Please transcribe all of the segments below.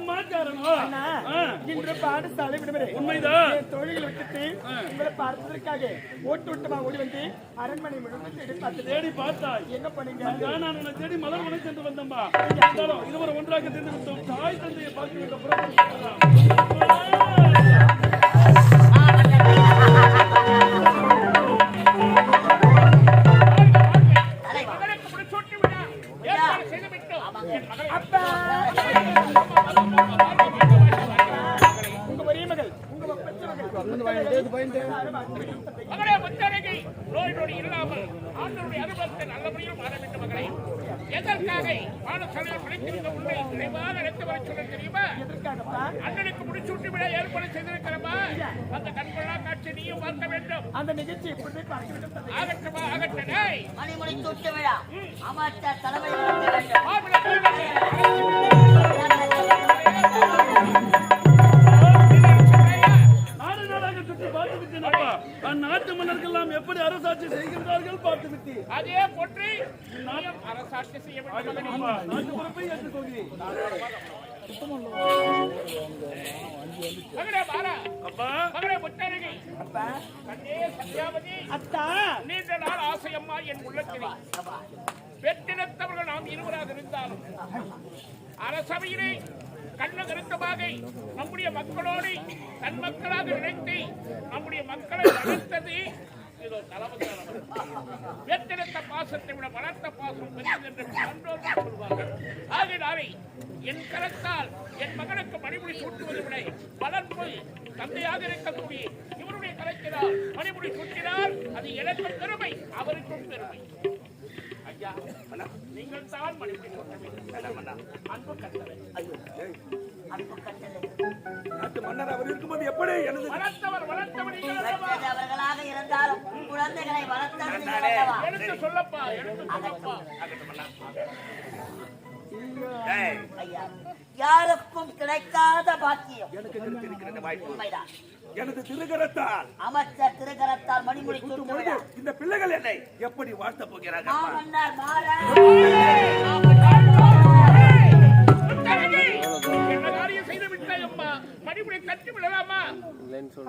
என்னம்மா காரணம் இன்று பாடசாலை விடுமுறை. உண்மைதான் தொழில்களை விட்டுட்டு உங்களை பார்த்ததற்காக ஓட்டு ஓட்டமா ஓடி வந்து அரண்மனை முழுவதும் தேடி தேடி பார்த்தாய். என்ன பண்ணீங்க? நான் உன்னை தேடி மலர் மலை சென்று வந்தம்மா இதுவரை ஒன்றாக சென்று விட்டோம். தாய் தந்தையை பார்த்து விட்ட புறம் வர சொல்ல தெரியுமா? அண்ணனுக்கு முடிசூட்டி விழா ஏற்பாடு செய்திருக்கிறமா அந்த கண்கொள்ளா காட்சி நீயும் பார்க்க வேண்டும். அந்த நிகழ்ச்சி எப்படி பார்க்க வேண்டும்? ஆகட்டுமா விழா. அமைச்சர் தலைமை அந்நாட்டு மன்னர்கள்லாம் எப்படி அரசாட்சி செய்கின்றார்கள் பார்த்து விட்டேன் அதே போற்றி அரசாட்சி செய்ய வேண்டும் நாட்டு பொறுப்பை ஏற்றுக்கொள்கிறேன் மகனே பாரா அப்பா. மகனே முத்தரகை. அப்பா கண்ணே சத்யாவதி. அத்தா. நீண்ட நாள் ஆசையம்மா என் உள்ளத்திலே. பெற்றெடுத்தவர்கள் நாம் இருவராக இருந்தாலும் அரசவையிலே கண்ண கருத்தமாக நம்முடைய மக்களோடு தன் மக்களாக நினைத்து நம்முடைய மக்களை வளர்த்தது. இதோ தளபதியானவர் பெற்றெடுத்த பாசத்தை விட வளர்த்த பாசம் பெரியது என்று சான்றோர்கள் சொல்வார்கள். ஆகினாலே என் கரத்தால் என் மகனுக்கு மணிமுடி சூட்டுவதை விட வளர்ப்பு தந்தையாக இருக்கக்கூடிய இவருடைய கலைக்கிறார் மணிமுடி சூட்டினால் அது எனக்கும் பெருமை அவருக்கும் பெருமை. ஐயா நீங்கள் தான் மணிமுடி சூட்ட வேண்டும் அன்பு கட்டளை அன்பு கட்டளை நாட்டு மன்னர் அவர் இருக்கும்போது எப்படி எனது வளர்த்தவர் வளர்த்தவர் இருந்தாலும் குழந்தைகளை? எடுத்து சொல்லப்பா எடுத்து சொல்லப்பா. யாருக்கும் கிடைக்காத பாக்கியம். எனது திருகரத்தால். அமைச்சர் பொழுது விழா இந்த பிள்ளைகள் என்னை எப்படி வாழ்த்த போகிறார்கள் மணிமுடி கட்டி விடலாமா?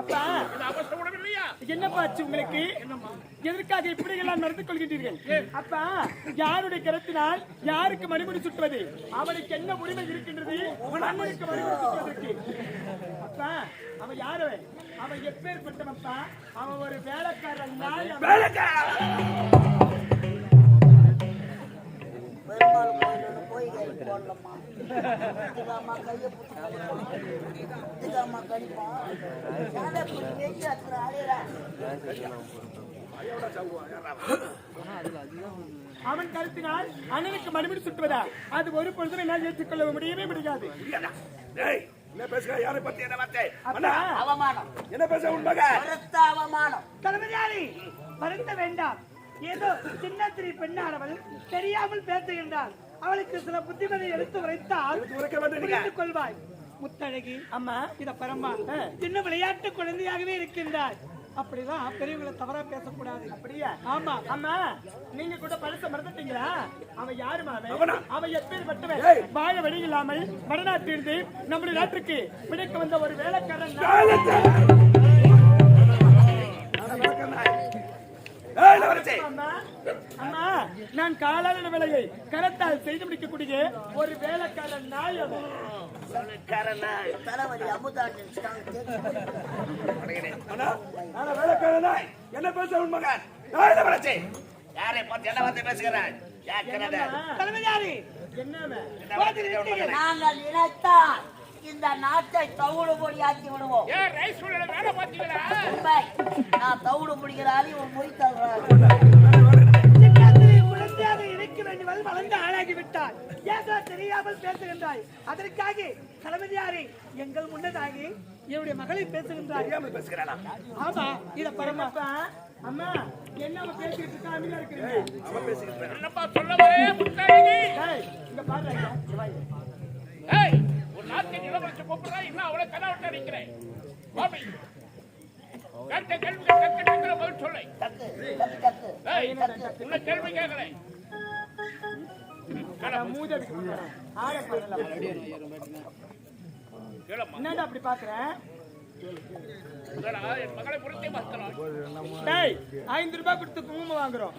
அப்பா இது அவசரம் இல்லையா என்னப்பா ஆச்சு உங்களுக்கு? எதற்காக இப்படி எல்லாம் நடந்து கொள்கின்றீர்கள்? அப்பா யாருடைய கருத்தினால் யாருக்கு மணிமுடி சுட்டுவது? அவனுக்கு என்ன உரிமை இருக்கின்றது? அண்ணனுக்கு மணிமுடி சுட்டுவதற்கு. அப்பா அவன் யாரு அவன்? எப்பேற்பட்டவன்ப்பா அவன் ஒரு வேலைக்காரன். நாய் போடலம்மா. கையை அத்துற அலையிற அவன் கருத்தினால் அண்ணனுக்கு மணிமுடி சுட்டுவதா? அது ஒரு பொழுதும் என்னால் ஏற்றுக்கொள்ள முடியவே முடியாது. முடியாதா? டேய், என்ன பேசுற? யாரை பத்தி என்ன வார்த்தை? அப்பா. அண்ணா, அவமானம். என்ன பேச அவமானம். தளபதியாரி வருந்த வேண்டாம். ஏதோ சின்னத்திரி பெண்ணானவள் தெரியாமல் பேசுகின்றாள். அவளுக்கு சில புத்திமதி எடுத்து உரைத்தால். புரிந்து கொள்வாய். முத்தழகி அம்மா. இத பரமா சின்ன விளையாட்டு குழந்தையாகவே இருக்கின்றாய். அப்படிதான் பெரியவங்களை தவறா பேசக்கூடாது. அப்படியா? ஆமா. அம்மா நீங்க கூட பழச மறந்துட்டீங்களா? அவன் யாருமா அவன்? அவனா? அவன் எப்பேற்பட்டவன் ஏய். வாழ வழி இல்லாமல் வடநாட்டிலிருந்து நம்முடைய நாட்டுக்கு பிடிக்க வந்த ஒரு வேலைக்காரன்! அம்மா அம்மா நான் காலாளன வேலையை கரத்தால் செய்து முடிக்கக்கூடிய ஒரு வேலைக்காரன் நாய் நானா வேலைக்காரனாய். என்ன பேச உன் மகன்? யாரை பார்த்து என்ன வார்த்தை பேசுகிறாய்? ஜாக்கிரதை. தலைமையாரி என்ன அவன்? என்ன? நாங்கள் நினைத்தால் இந்த நாட்டை தவிடு பொடியாக்கி விடுவோம். உண்மை. நான் தவிடு குழந்தையாக இருக்க வேண்டியவள் வளர்ந்து ஆளாகி விட்டாள். ஏதோ தெரியாமல் பேசுகின்றாய். அதற்காக தலைமையாரி எங்கள் முன்னதாகி என்னுடைய மகளை பேசுகிறானா? ஆமா இத பரமாப்பா அம்மா என்ன பேசிட்டு இருக்கா? அமைதியா இருக்கிறீங்க. என்னப்பா சொல்ல வரே இங்க கூப்பிடுறா இன்னும் அவளை கனவிட்டு நிற்கிறேன். பாபி கேட்ட கேள்வி டக்கு டக்குனு பதில் சொல்லை. உன்னை கேள்வி கேட்கல. என்னடா அப்படி பாக்குறேன் ஐந்து ரூபாய் கொடுத்து குங்குமம் வாங்குறோம்.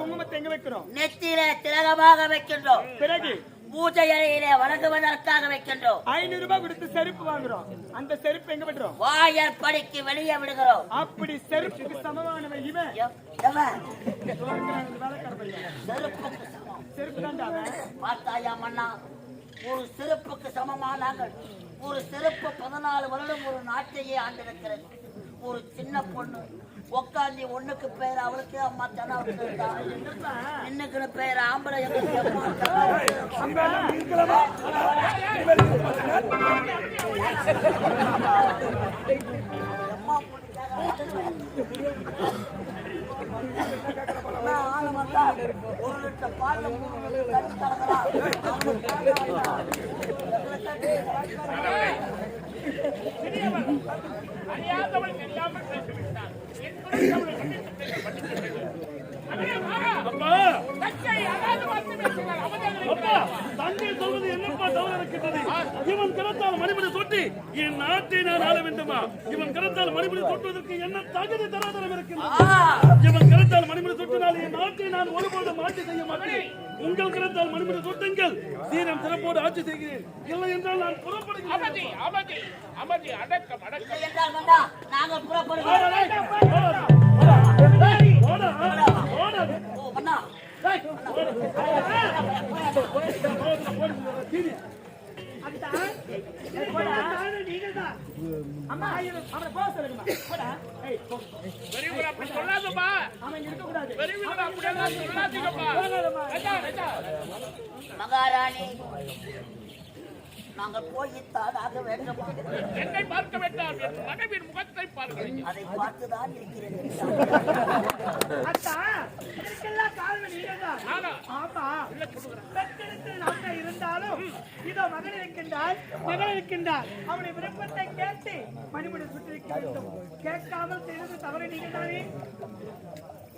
குங்குமத்தை எங்க வைக்கிறோம்? நெத்தியில திலகமாக வைக்கின்றோம். பிறகு? பூஜை அறையிலே வணங்குவதற்காக வைக்கின்றோம். ஐநூறு ரூபாய் கொடுத்து செருப்பு வாங்குறோம். அந்த செருப்பு எங்க விடுறோம் வாயர் படிக்கு வெளியே விடுகிறோம். அப்படி செருப்புக்கு சமமானவன் இவன். செருப்புக்கு சமம். செருப்பு அவன்? பார்த்தாயா மன்னா? ஒரு சிறப்புக்கு சமமானாங்கள் ஒரு சிறப்பு பதினாலு வருடம் ஒரு நாட்டையே ஆண்டிருக்கிறது. ஒரு சின்ன பொண்ணு. உக்காந்து ஒண்ணுக்கு பேர் அவளுக்கு அம்மா தானே அவளுக்கு. இன்னுக்கு பேர் ஆம்பளை ஒரு லிட்டர் பால்ல மூணு லிட்டர் அறியாதவள் தெரியாமல் பேசிவிட்டான். என் துணைத்தவளை தந்தை சொல்வது என்னப்பா தவறு இருக்கின்றது? இவன் கரத்தால் மணிமணி தொட்டி என் நாட்டை நான் ஆள வேண்டுமா? இவன் கரத்தால் மணிமணி தொட்டுவதற்கு என்ன தகுதி தராதரம் இருக்கின்றது? இவன் கரத்தால் மணிமணி தொட்டினால் என் நாட்டை நான் ஒருபோதும் ஆட்சி செய்ய மாட்டேன். உங்கள் கரத்தால் மணிமணி தொட்டுங்கள். சீரம் சிறப்போடு ஆட்சி செய்கிறேன். இல்லை என்றால் நான் புறப்படுகிறேன். அமைதி அமைதி அமைதி அடக்கம் அடக்கம். இல்லை என்றால் வேண்டாம். நாங்கள் புறப்படுகிறோம். அம்மா, அவனை போக சொல்லுங்கம்மா. போடா. ஏய், போ. பெரியவங்க அப்படி சொல்லாதம்மா அவன் இங்க இருக்கக்கூடாது. பெரியவங்க அப்படியெல்லாம் சொல்லாதீங்கம்மா ராஜா ராஜா மகாராணி நாங்கள் போய்த்தான் ஆக வேண்டும். என்னை பார்க்க வேண்டாம் என் மனைவின் முகத்தை பாருங்கள் அதை பார்த்துதான் இருக்கிறேன். அத்தா, இதற்கெல்லாம் காரணம் நீங்கதான். நானா? ஆமா. பெற்றெடுத்து இருந்தாலும் இதோ மகன் இருக்கின்றார் மகன் இருக்கின்றார் அவனுடைய விருப்பத்தை கேட்டு மணிமுடி சுற்றிருக்க வேண்டும். கேட்காமல் செய்தது தவறு நீங்கள் தானே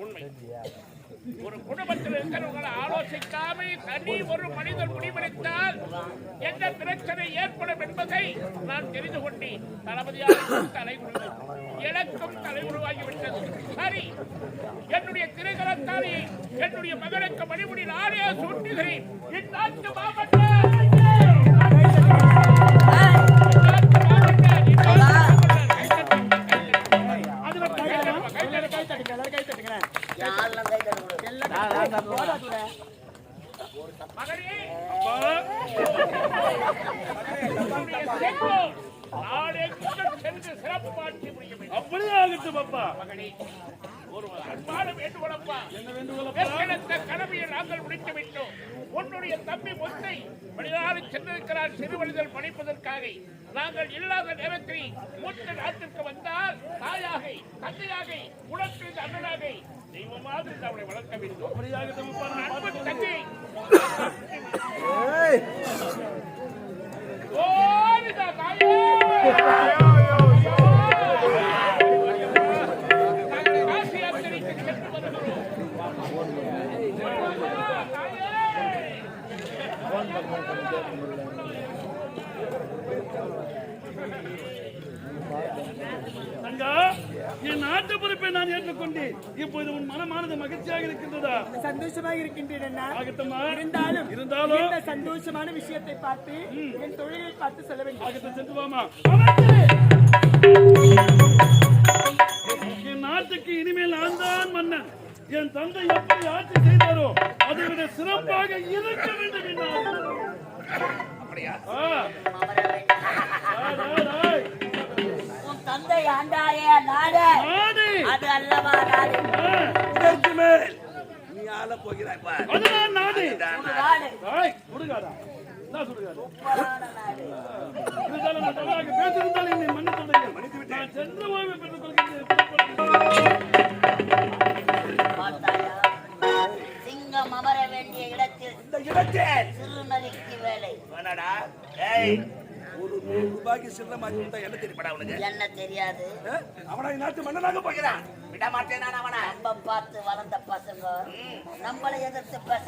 உண்மை. ஒரு குடும்பத்தில் இருக்கிறவங்களை ஆலோசிக்காமல் தனி ஒரு மனிதன் முடிவெடுத்தால் எந்த பிரச்சனை ஏற்படும் என்பதை நான் தெரிந்து கொண்டேன். தளபதியாருக்கும் தலைமுறை எனக்கும் தலைமுறையாகிவிட்டது சரி என்னுடைய திருகரத்தாலே என்னுடைய மகனுக்கு மணிமுடி நானே சூட்டுகிறேன். இந்நாட்டு மாவட்டம் அன்பான வேண்டுகோளப்பா. ஏற்கனவே கடமையை நாங்கள் முடித்து விட்டோம். உன்னுடைய தம்பி முத்தை வெளிநாடு சென்றிருக்கிறார் சிறுவழிதல் படிப்பதற்காக நாங்கள் இல்லாத நேரத்தில் மூத்த நாட்டிற்கு வந்தால் தாயாக தந்தையாக இந்த அண்ணனாக. தெய்வ மாதிரி அவளை வளர்க்க வேண்டும். என் நாட்டு பொறுப்பை நான் ஏற்றுக்கொண்டேன். இப்போது உன் மனமானது மகிழ்ச்சியாக இருக்கின்றதா? சந்தோஷமாக இருக்கின்றேன் இருந்தாலும் இருந்தாலும் இந்த சந்தோஷமான விஷயத்தை பார்த்து என் தொழிலை பார்த்து சொல்ல வேண்டும். சென்று வாமா. என் நாட்டுக்கு இனிமேல் நான் தான் மன்னன். என் தந்தை எப்படி ஆட்சி செய்தாரோ அதை விட சிறப்பாக இருக்க வேண்டும் என்னால். அப்படியா? தந்தை ஆண்டாரே நாடு. நாடு. அது அல்லவா நாடு? இதற்கு மேல் நீ ஆள போகிறாய் பார். சுடுகாடா மன்னித்து சென்று ஓய்வு பெற்றுக் கொள்கிறேன் சிங்கம் அமர வேண்டிய இடத்தில் இந்த இடத்தில் சிறுநரிக்கு வேலை. சில்லறை மாற்றி கொடுத்தா என்ன தெரியுமாடா உனக்கு? என்ன தெரியாது? அவனை நாட்டு மன்னனாக போகிறான். விட மாட்டேன் அவனை. நம்ம பார்த்து வளர்ந்த பசங்க. நம்மளை எதிர்த்து பேச